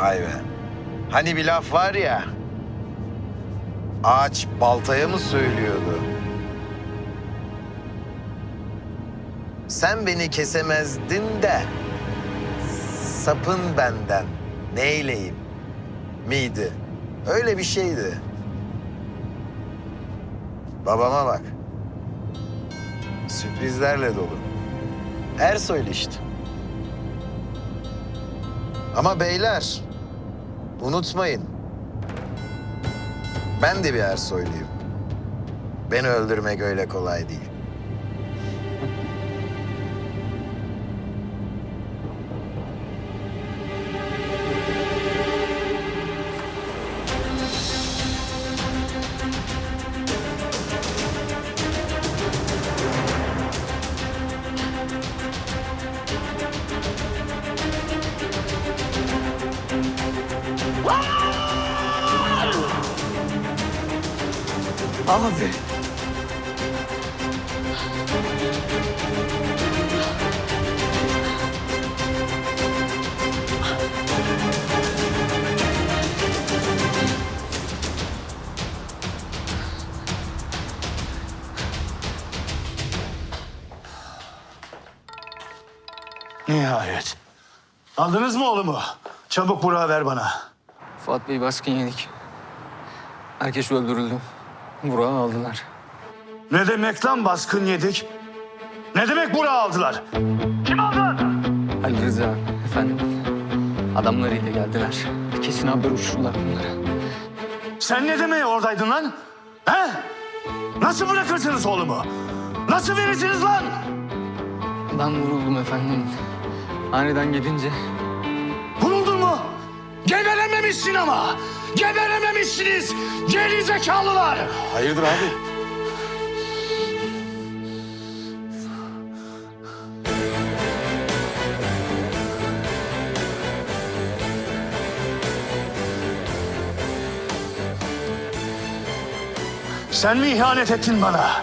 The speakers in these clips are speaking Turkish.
Vay be. Hani bir laf var ya. Ağaç baltaya mı söylüyordu? Sen beni kesemezdin de sapın benden neyleyim miydi? Öyle bir şeydi. Babama bak. Sürprizlerle dolu. Ersoy'lu işte. Ama beyler, unutmayın. Ben de bir Ersoyluyum. Beni öldürmek öyle kolay değil. Abi. Nihayet. Aldınız mı oğlumu? Çabuk Burak'ı ver bana. Fuat Bey baskın yedik. Herkes öldürüldü. Burak'ı aldılar. Ne demek lan baskın yedik? Ne demek Burak'ı aldılar? Kim aldı? Ali Rıza efendim. Adamlarıyla geldiler. Kesin haber uçurdular bunları. Sen ne demeye oradaydın lan? He? Nasıl bırakırsınız oğlumu? Nasıl verirsiniz lan? Ben vuruldum efendim. Aniden gelince? Geberememişsin ama. Geberememişsiniz. Geri zekalılar. Hayırdır abi? Sen mi ihanet ettin bana?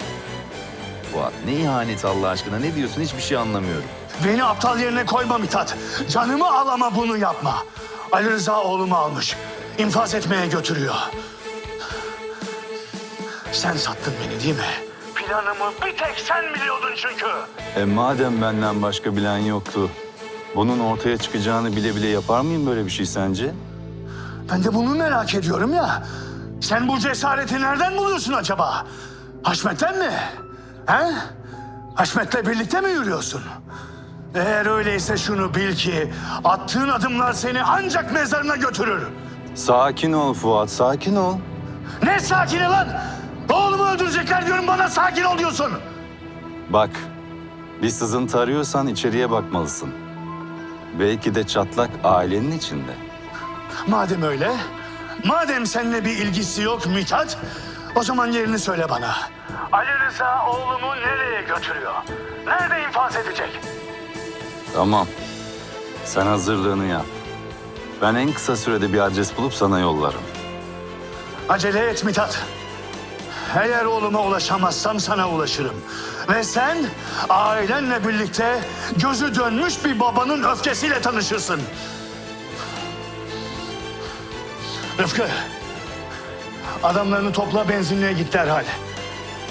Fuat ne ihaneti Allah aşkına ne diyorsun hiçbir şey anlamıyorum. Beni aptal yerine koyma Mithat. Canımı al ama bunu yapma. Ali Rıza oğlumu almış. İnfaz etmeye götürüyor. Sen sattın beni değil mi? Planımı bir tek sen biliyordun çünkü. E madem benden başka bilen yoktu. Bunun ortaya çıkacağını bile bile yapar mıyım böyle bir şey sence? Ben de bunu merak ediyorum ya. Sen bu cesareti nereden buluyorsun acaba? Haşmet'ten mi? He? Haşmet'le birlikte mi yürüyorsun? Eğer öyleyse şunu bil ki attığın adımlar seni ancak mezarına götürür. Sakin ol Fuat sakin ol. Ne sakini lan? Oğlumu öldürecekler diyorum bana sakin ol diyorsun. Bak bir sızıntı arıyorsan içeriye bakmalısın. Belki de çatlak ailenin içinde. Madem öyle, madem seninle bir ilgisi yok Mithat, o zaman yerini söyle bana. Ali Rıza oğlumu nereye götürüyor? Nerede infaz edecek? Tamam. Sen hazırlığını yap. Ben en kısa sürede bir adres bulup sana yollarım. Acele et Mithat. Eğer oğluma ulaşamazsam sana ulaşırım. Ve sen ailenle birlikte gözü dönmüş bir babanın öfkesiyle tanışırsın. Rıfkı, adamlarını topla benzinliğe git derhal.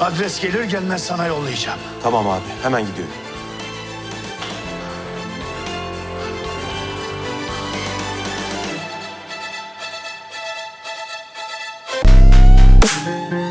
Adres gelir gelmez sana yollayacağım. Tamam abi hemen gidiyorum. Mithat!